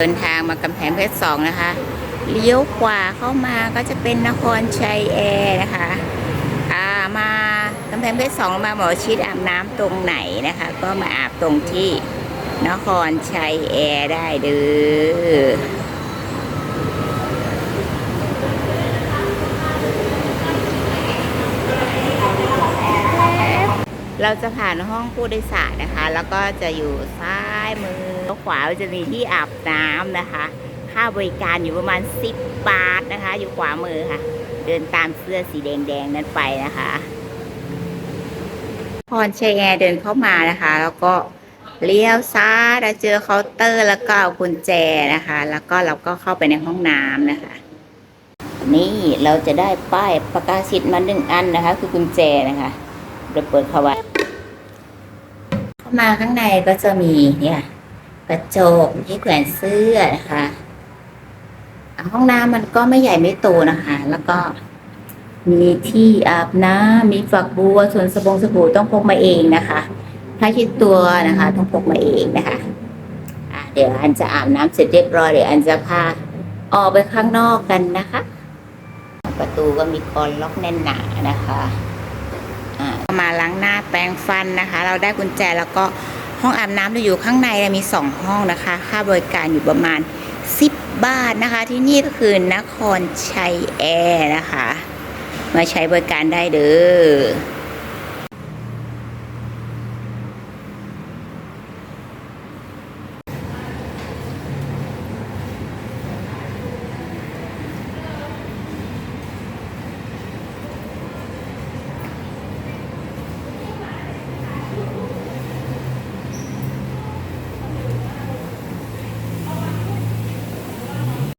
เดินทางมากำแพงเพชรสองนะคะ เลี้ยวขวาเข้ามาก็จะเป็นนครชัยแอร์นะคะ อ่ามากำแพงเพชรสองมาหมอชิดอาบน้ำตรงไหนนะคะ ก็มาอาบตรงที่นครชัยแอร์ได้เด้อ เราจะผ่านห้องผู้โดยสารนะคะ แล้วก็จะอยู่ซ้ายมือขวาจะมีที่อาบน้ำนะคะ ค่าบริการอยู่ประมาณ 10 บาทนะคะ อยู่ขวามือค่ะ เดินตามเสื้อสีแดงๆนั้นไปนะคะพรชัยแอร์เดินเข้ามานะคะ แล้วก็เลี้ยวซ้ายแล้วเจอเคาน์เตอร์แล้วก็เอากุญแจนะคะ แล้วก็เราก็เข้าไปในห้องน้ำนะคะ นี่เราจะได้ป้ายประกาศสิทธิ์มาหนึ่งอันนะคะ คือกุญแจนะคะ เราเปิดเข้าไว้เข้ามาข้างในก็จะมีเนี่ยกระจกที่แขวนเสื้อนะคะห้องน้ำมันก็ไม่ใหญ่ไม่โตนะคะ แล้วก็มีที่อาบน้ำมีฝักบัวส่วนสบงสบู่ต้องพกมาเองนะคะผ้าเชิดตัวนะคะ ต้องพกมาเองนะคะะเดี๋ยวอันจะอาบน้ำเสร็จเรียบร้อยเดี๋ยวอันจะพาออกไปข้างนอกกันนะคะ ประตูก็มีกรล็อกแน่นหนานะคะ มาล้างหน้าแปรงฟันนะคะ เราได้กุญแจแล้วก็ห้องอาบน้ำเราอยู่ข้างในมีสองห้องนะคะ ค่าบริการอยู่ประมาณ 10 บาทนะคะ ที่นี่ก็คือนครชัยแอร์นะคะ มาใช้บริการได้เด้อ